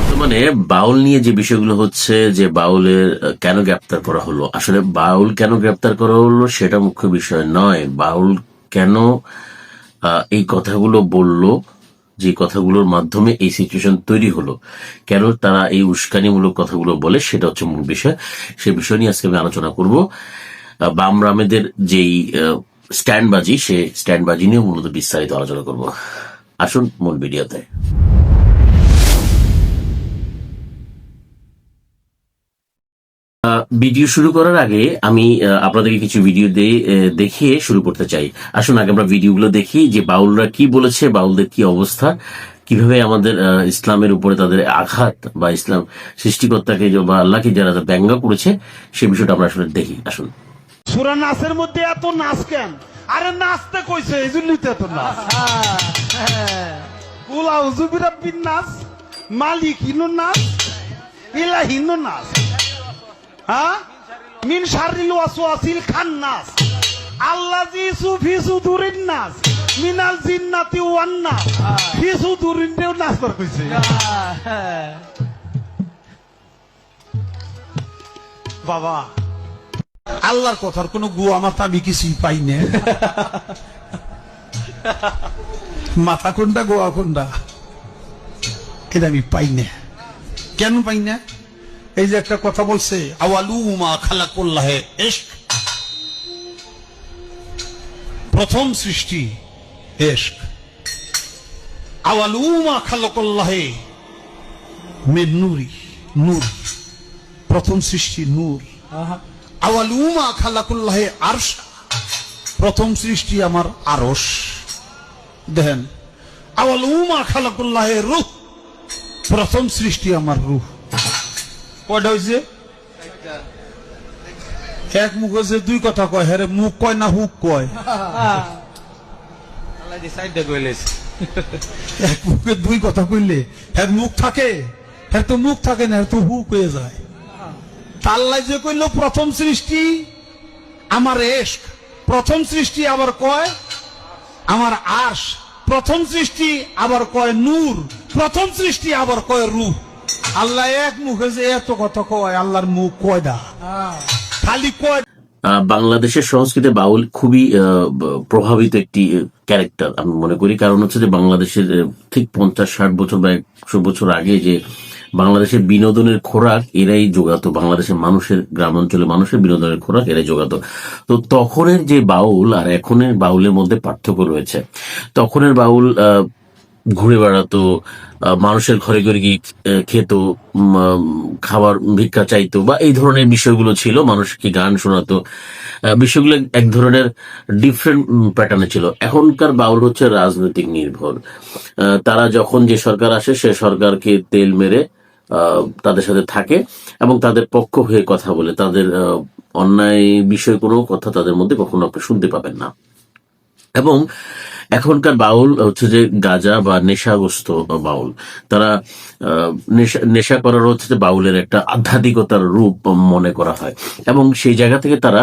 বর্তমানে বাউল নিয়ে যে বিষয়গুলো হচ্ছে যে বাউলের কেন গ্রেপ্তার করা হলো? আসলে বাউল কেন গ্রেপ্তার করা হলো সেটা মুখ্য বিষয় নয়। বাউল কেন এই কথাগুলো বলল যে কথাগুলোর মাধ্যমে এই সিচুয়েশন তৈরি হলো? কেন তারা এই উস্কানিমূলক কথাগুলো বলে? সেটা হচ্ছে মূল বিষয়। সে বিষয় নিয়ে আজকে আমি আলোচনা করব। আহ, বাম রামেদের যেই স্ট্যান্ডবাজি সে স্ট্যান্ডবাজি নিয়ে মূলত বিস্তারিত আলোচনা করব। আসুন মূল ভিডিওতে। ভিডিও শুরু করার আগে আমি আপনাদেরকে কিছু ভিডিও দেখিয়ে শুরু করতে চাই। আসুন, আগে আমরা ভিডিওগুলো দেখি যে বাউলরা কি বলেছে, বাউলদের কি অবস্থা, কীভাবে আমাদের ইসলামের উপরে তাদের আঘাত বা ইসলাম সৃষ্টিকর্তাকে বা আল্লাহকে যারা ব্যঙ্গ করেছে, সে বিষয়টা আমরা আসলে দেখি। আসুন। সুরা নাচের মধ্যে এত নাচ কেন? আরে নাচতে কইছে এই জন্যই তো এত নাচ। নাচ, মালিক হিনু নাচ ইলা নাচ। হ্যাঁ? মিন শারিল ওয়াসওয়াসিল খান নাচ আল্লাহ জি সুফি সুদুরিন নাচ মিনাল জিন্নাতি ওয়ান নাচ ফি সুদুরিন দেও নাচ কর কইছে। বাবা, আল্লাহর কথার কোনো গুয়া মাথা আমি কিছুই পাই না। মাথা কোনটা, গোয়া কোনটা? এটা আমি পাই না। কেন পাই না? এই যে একটা কথা বলছে এশক প্রথম সৃষ্টি এশক নূর প্রথম সৃষ্টি নূর। আওয়ালুমা খালাকুল্লাহে আরশ। প্রথম সৃষ্টি আমার আরশ। দেখেন আওয়ালুমা খালাকুল্লাহে রুহ। প্রথম সৃষ্টি আমার রুহ। কয়টা হয়েছে এক মুখ হয়েছে দুই কথা কয়। হ্যাঁ মুখ কয় না হুক কয়? আল্লাহ এক মুখে দুই কথা কইলে। হ্যাঁ মুখ থাকে? হ্যাঁ তো মুখ থাকে না হ্যাঁ তো হুক হয়ে যায়। তাল্লাই যে কইল প্রথম সৃষ্টি আমার এশক প্রথম সৃষ্টি আবার কয় আমার আশ প্রথম সৃষ্টি আবার কয় নূর প্রথম সৃষ্টি আবার কয় রূহ। বাংলাদেশের সংস্কৃতি বাউল খুবই প্রভাবিত একটি ক্যারেক্টার আমি মনে করি। কারণ হচ্ছে যে বাংলাদেশের ঠিক পঞ্চাশ, ষাট বছর বা একশো বছর আগে যে বাংলাদেশের বিনোদনের খোরাক, এরাই যোগাতো বাংলাদেশের মানুষের গ্রাম অঞ্চলে মানুষের বিনোদনের খোরাক, এরাই যোগাতো তো তখনের যে বাউল, আর এখনের বাউলের মধ্যে পার্থক্য রয়েছে। তখনের বাউল ঘুরে বেড়াতো মানুষের ঘরে ঘরে গিয়ে খেত খাবার ভিক্ষা চাইতো বা এই ধরনের বিষয়গুলো ছিল, মানুষকে গান শোনাতো। বিষয়গুলো এক ধরনের ডিফারেন্ট প্যাটার্নে ছিল। এখনকার বাউল হচ্ছে রাজনৈতিক নির্ভর। তারা যখন যে সরকার আসে, সে সরকারকে তেল মেরে তাদের সাথে থাকে এবং তাদের পক্ষ হয়ে কথা বলে। তাদের অন্যায় বিষয় কোনো কথা তাদের মধ্যে কখনো আপনি শুনতে পাবেন না। এবং এখনকার বাউল হচ্ছে যে গাজা বা নেশাগ্রস্ত বাউল। তারা নেশা নেশা করার হচ্ছে যে বাউলের একটা আধ্যাত্মিকতার রূপ মনে করা হয়। এবং সেই জায়গা থেকে তারা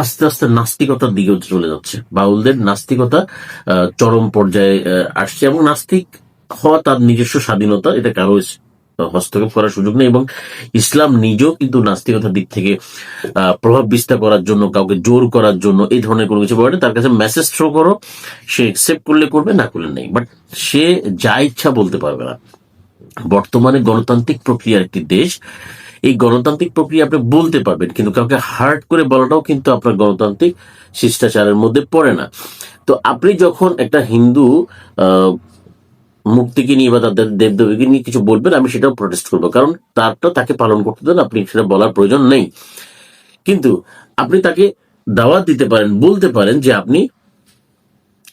আস্তে আস্তে নাস্তিকতার দিকে চলে যাচ্ছে। বাউলদের নাস্তিকতা চরম পর্যায়ে আসছে এবং নাস্তিক হওয়া তার নিজস্ব স্বাধীনতা, এটা কারও হস্তক্ষেপ করার সুযোগ নেই এবং ইসলাম নিজেও কিন্তু নাস্তিকতার দিক থেকে প্রভাব বিস্তার করার জন্য, কাউকে জোর করার জন্য এই ধরনের কোনো কিছু বলে তার কাছে মেসেজ থ্রো করো, সে একসেপ্ট করলে করবে, না করলে নেই। বাট সে যা ইচ্ছা বলতে পারবে না। বর্তমানে গণতান্ত্রিক প্রক্রিয়ার একটি দেশ। এই গণতান্ত্রিক প্রক্রিয়া আপনি বলতে পারবেন, কিন্তু কাউকে হার্ট করে বলাটাও কিন্তু আপনার গণতান্ত্রিক শিষ্টাচারের মধ্যে পড়ে না। তো আপনি যখন একটা হিন্দু মুক্তিকে নিয়ে বা তাদের দেবদেবীকে নিয়ে কিছু বলবেন, আমি সেটাও প্রোটেস্ট করব। কারণ তারটা তাকে পালন করতে দেন, আপনি সেটা বলার প্রয়োজন নেই। কিন্তু আপনি তাকে দাওয়াত দিতে পারেন, বলতে পারেন যে আপনি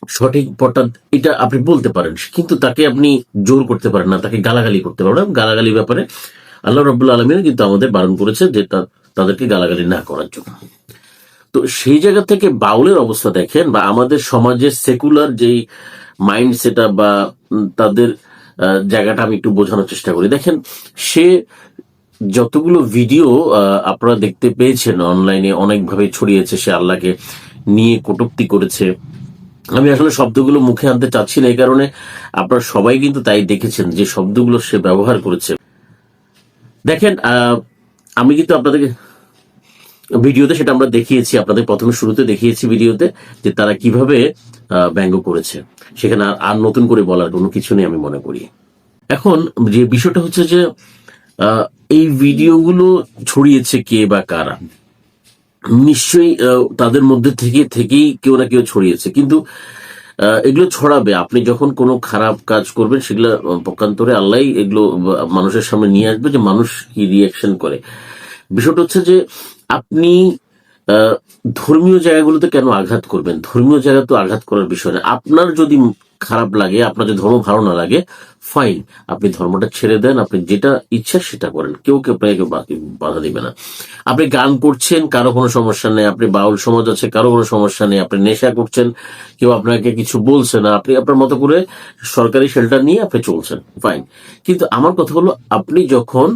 সঠিক পথটা, এটা আপনি বলতে পারেন। কিন্তু তাকে আপনি জোর করতে পারেন না, তাকে গালাগালি করতে পারেন। গালাগালি ব্যাপারে আল্লাহ রব্বুল আলমিন কিন্তু আমাদের বারণ করেছে যে তাদেরকে গালাগালি না করার জন্য। তো সেই জায়গা থেকে বাউলের অবস্থা দেখেন, বা আমাদের সমাজের সেকুলার যেই মাইন্ড সেট বা তাদের জায়গাটা আমি একটু বোঝানোর চেষ্টা করি। দেখেন, সে যতগুলো ভিডিও আপনারা দেখতে পেয়েছেন অনলাইনে, অনেকভাবে ছড়িয়েছে, সে আল্লাহকে নিয়ে কটূক্তি করেছে। আমি আসলে শব্দগুলো মুখে আনতে চাচ্ছি না, এই কারণে আপনারা সবাই কিন্তু তাই দেখেছেন যে শব্দগুলো সে ব্যবহার করেছে। দেখেন আমি কিন্তু আপনাদেরকে ভিডিওতে সেটা আমরা দেখিয়েছি, আপনাদের প্রথমে শুরুতে দেখিয়েছি ভিডিওতে যে তারা কীভাবে ব্যঙ্গ করেছে। সেখানে আর- নতুন করে বলার কোনো কিছু নেই আমি মনে করি। এখন যে বিষয়টা হচ্ছে যে এই ভিডিওগুলো ছড়িয়েছে কে বা কারা, নিশ্চয়ই তাদের মধ্যে থেকে, থেকেই কেউ না কেউ ছড়িয়েছে। কিন্তু এগুলো ছড়াবে। আপনি যখন কোনো খারাপ কাজ করবেন, সেগুলো পক্ষান্তরে আল্লাহ এগুলো মানুষের সামনে নিয়ে আসবে যে মানুষ কি রিয়াকশন করে। বিষয়টা হচ্ছে যে, আপনি ধর্মীয় জায়গাগুলোতে কেন আঘাত করবেন? ধর্মীয় জায়গা তো আঘাত করার বিষয় না। আপনার যদি খারাপ লাগে, আপনার যদি ধর্ম ভালো না লাগে ফাইন আপনি ধর্মটা ছেড়ে দেন, আপনি যেটা ইচ্ছা সেটা করেন। কেউ কেউ আপনাকে বাধা দিবে না। আপনি গান করছেন, কারও কোনো সমস্যা নেই, আপনি বাউল সমাজ আছে, কারও কোনো সমস্যা নেই, আপনি নেশা করছেন, কেউ আপনাকে কিছু বলছে না, আপনি আপনার মতো করে সরকারি শেল্টার নিয়ে আপনি চলছেন ফাইন কিন্তু আমার কথা হলো, আপনি যখন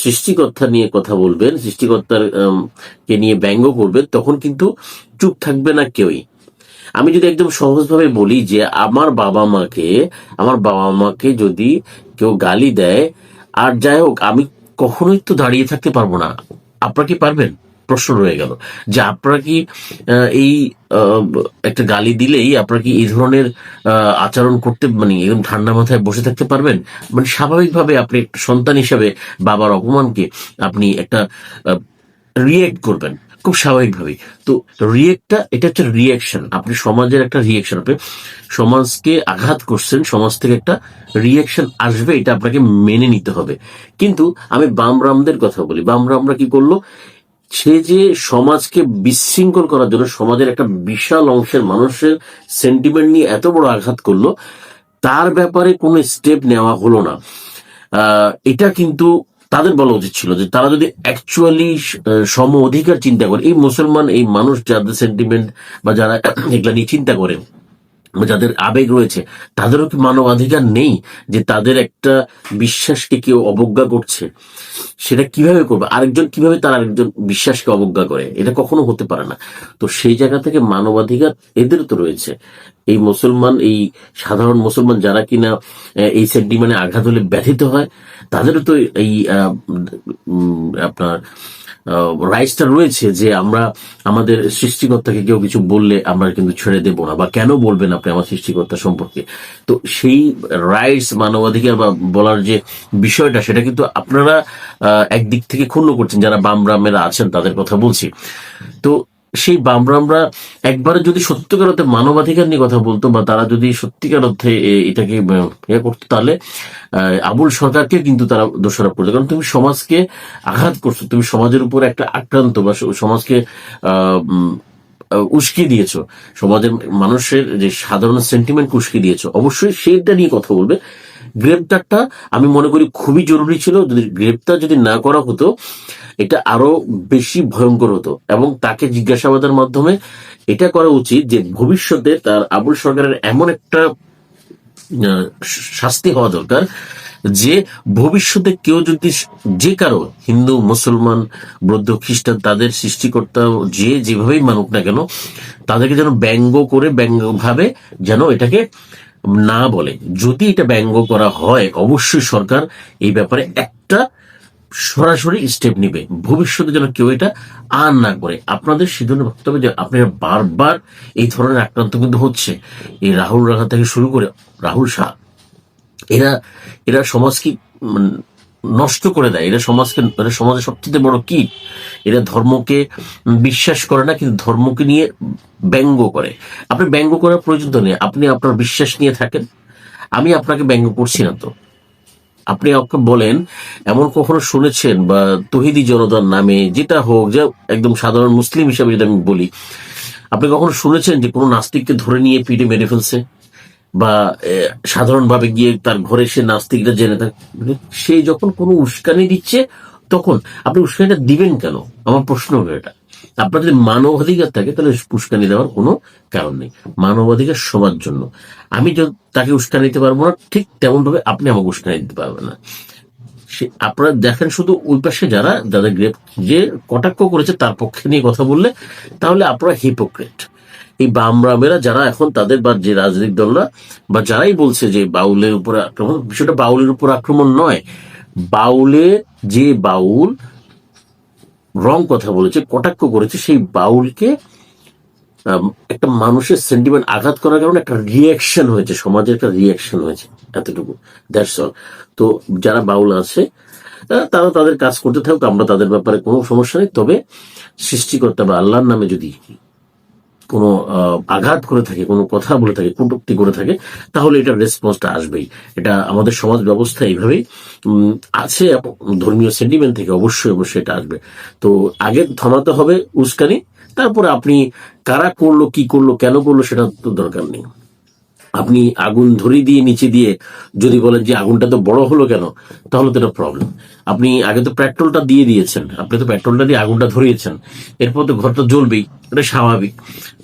সৃষ্টিকর্তা নিয়ে কথা বলবেন, সৃষ্টিকর্তার কে নিয়ে ব্যঙ্গ করবেন, তখন কিন্তু চুপ থাকবে না কেউই। আমি যদি একদম সহজভাবে বলি যে আমার বাবা মাকে, আমার বাবা মাকে যদি কেউ গালি দেয়, আর যাই হোক, আমি কখনোই তো দাঁড়িয়ে থাকতে পারব না। আপনারা কি পারবেন? প্রশ্ন রয়ে গেল। যে আপনারা কি এই একটা গালি দিলেই আপনারা কি এই ধরনের আচরণ করতে মানে এরকম ঠান্ডা মাথায় বসে থাকতে পারবেন? মানে স্বাভাবিকভাবে আপনি সন্তান হিসাবে বাবার অপমানকে আপনি একটা রিয়েক্ট করবেন। খুব স্বাভাবিকভাবেই। তো রিয়েক্টটা এটা হচ্ছে রিয়াকশন আপনি সমাজের একটা রিয়াকশন আপনি সমাজকে আঘাত করছেন, সমাজ থেকে একটা রিয়াকশন আসবে, এটা আপনাকে মেনে নিতে হবে। কিন্তু আমি বামরামদের কথা বলি। বামরামরা কি করল? সে যে সমাজকে বিশৃঙ্খল করার জন্য, সমাজের একটা বিশাল অংশের মানুষের সেন্টিমেন্ট নিয়ে এত বড় আঘাত করল, তার ব্যাপারে কোনো স্টেপ নেওয়া হলো না। এটা কিন্তু তাদের বলা উচিত ছিল যে তারা যদি অ্যাকচুয়ালি সম অধিকার চিন্তা করে, এই মুসলমান, এই মানুষ যাদের সেন্টিমেন্ট বা যারা এগুলা নিয়ে চিন্তা করে বা যাদের আবেগ রয়েছে, তাদেরও কি মানবাধিকার নেই যে তাদের একটা বিশ্বাসকে কেউ অবজ্ঞা করছে? সেটা কীভাবে করবে? আরেকজন কীভাবে তার আরেকজন বিশ্বাসকে অবজ্ঞা করে? এটা কখনো হতে পারে না। তো সেই জায়গা থেকে মানবাধিকার এদের তো রয়েছে। এই মুসলমান, এই সাধারণ মুসলমান যারা কিনা এই সেন্টিমেন্টে আঘাত হলে ব্যথিত হয়, তাদেরও তো এই আপনার রাইটসটা রয়েছে যে আমরা আমাদের সৃষ্টিকর্তাকে কেউ কিছু বললে আমরা কিন্তু ছেড়ে দেব না, বা কেন বলবেন আপনি আমার সৃষ্টিকর্তা সম্পর্কে? তো সেই রাইটস মানবাধিকার বা বলার যে বিষয়টা, সেটা কিন্তু আপনারা একদিক থেকে ক্ষুণ্ণ করছেন, যারা বামরামেরা আছেন, তাদের কথা বলছি। তো সেই বামরামরা একবারে যদি সত্যিকার অর্থে মানবাধিকার নিয়ে কথা বলতো বা তারা যদি সত্যিকার অর্থে এটাকে ইয়ে করতো তাহলে আবুল সরকারকে কিন্তু তারা দোষারোপ করতো। কারণ তুমি সমাজকে আঘাত করছ তুমি সমাজের উপর একটা আক্রান্ত বা সমাজকে আহ, উম, আহ, উস্কে দিয়েছ। সমাজের মানুষের যে সাধারণ সেন্টিমেন্ট উস্কে দিয়েছ। অবশ্যই সেটা নিয়ে কথা বলবে। গ্রেপ্তারটা আমি মনে করি খুবই জরুরি ছিল। যদি গ্রেপ্তার যদি না করা হতো, এটা আরও বেশি ভয়ঙ্কর হতো এবং তাকে জিজ্ঞাসাবাদের মাধ্যমে এটা করা উচিত যে ভবিষ্যতে তার আবুল সরকারের এমন একটা শাস্তি হওয়া দরকার যে ভবিষ্যতে কেউ যদি যে কারও হিন্দু, মুসলমান, বৌদ্ধ, খ্রিস্টান তাদের সৃষ্টিকর্তা যে যেভাবেই মানুক না কেন, তাদেরকে যেন ব্যঙ্গ করে ব্যঙ্গভাবে যেন এটাকে না বলে। যদি এটা ব্যঙ্গ করা হয়, অবশ্যই সরকার এই ব্যাপারে একটা সরাসরি স্টেপ নিবে। ভবিষ্যতে যেন কেউ এটা আর না করে। আপনাদের সিদ্ধান্ত ভাবতে হবে যে আপনারা বারবার এই ধরনের আক্রান্ত কিন্তু হচ্ছে। এই রাহুল রাহা থেকে শুরু করে রাহুল শাহ, এরা এরা সমাজকে নষ্ট করে দেয়। এরা সমাজকে, এরা সমাজের সবচেয়ে বড় কি? এরা ধর্মকে বিশ্বাস করে না, কিন্তু ধর্মকে নিয়ে ব্যঙ্গ করে। আপনি ব্যঙ্গ করার প্রয়োজন নেই। আপনি আপনার বিশ্বাস নিয়ে থাকেন। আমি আপনাকে ব্যঙ্গ করছি না তো। আপনি আমাকে বলেন, এমন কখনো শুনেছেন বা তহিদি জনতার নামে যেটা হোক, যে একদম সাধারণ মুসলিম হিসাবে যদি আমি বলি, আপনি কখনো শুনেছেন যে কোনো নাস্তিককে ধরে নিয়ে পিঠে মেরে ফেলছে? বা সাধারণ ভাবে গিয়ে তার ঘরে সে নাস্তিকরা জেনে থাকে। সে যখন কোনো উস্কানি দিচ্ছে, তখন আপনি উস্কানিটা দিবেন কেন? আমার প্রশ্ন হবে এটা। আপনার যদি মানবাধিকার থাকে, তাহলে উস্কানি দেওয়ার কোনো কারণ নেই। মানবাধিকার সবার জন্য। আমি তাকে উস্কানি দিতে পারব না, ঠিক তেমন ভাবে আপনি আমাকে উস্কানি দিতে পারবেন না। সে- আপনারা দেখেন শুধু ওই পাশে যারা, যাদের গ্রেপ যে কটাক্ষ করেছে তার পক্ষে নিয়ে কথা বললে, তাহলে আপনারা হিপোক্রেট এই বামরামেরা যারা এখন তাদের বা যে রাজনৈতিক দলরা বা যারাই বলছে যে বাউলের উপর আক্রমণ, বিষয়টা বাউলের উপর আক্রমণ নয়। বাউলে যে বাউল রং কথা বলেছে, কটাক্ষ করেছে, সেই বাউলকে একটা মানুষের সেন্টিমেন্ট আঘাত করার কারণে একটা রিয়াকশন হয়েছে, সমাজের একটা রিয়াকশন হয়েছে, এতটুকু দ্যাটস অল তো যারা বাউল আছে তারা তাদের কাজ করতে থাকুক, আমরা তাদের ব্যাপারে কোনো সমস্যা নেই। তবে সৃষ্টিকর্তা বা আল্লাহর নামে যদি কোনো আঘাত করে থাকে, কোনো কথা বলে থাকে, কটুক্তি করে থাকে, তাহলে এটা রেসপন্সটা আসবেই। এটা আমাদের সমাজ ব্যবস্থা এইভাবেই আছে ধর্মীয় সেন্টিমেন্ট থেকে অবশ্যই অবশ্যই এটা আসবে। তো আগে থামাতে হবে উস্কানি, তারপরে আপনি কারা করল, কি করল, কেন করল, সেটা তো দরকার নেই। আপনি আগুন ধরিয়ে দিয়ে নিচে দিয়ে যদি বলেন যে আগুনটা তো বড় হলো কেন, তাহলে তো এটা প্রবলেম আপনি আগে তো পেট্রোলটা দিয়ে দিয়েছেন, আপনি তো পেট্রোলটা দিয়ে আগুনটা ধরিয়েছেন, এরপর তো ঘরটা জ্বলবেই, এটা স্বাভাবিক।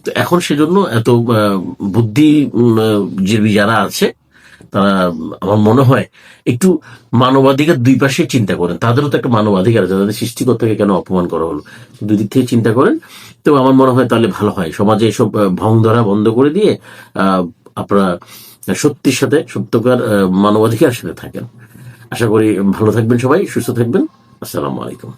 তো এখন সেজন্য এত বুদ্ধি জীবী যারা আছে, তারা, আমার মনে হয় একটু মানবাধিকার দুই পাশে চিন্তা করেন। তাদেরও তো একটা মানবাধিকার আছে, তাদের সৃষ্টিকর্তাকে কেন অপমান করা হলো? দুই দিক থেকে চিন্তা করেন, তো আমার মনে হয় তাহলে ভালো হয়। সমাজে এসব ভং ধরা বন্ধ করে দিয়ে আপনারা সত্যির সাথে, সত্যকার মানবাধিকার সাথে থাকেন। আশা করি ভালো থাকবেন সবাই, সুস্থ থাকবেন। আসসালামু আলাইকুম।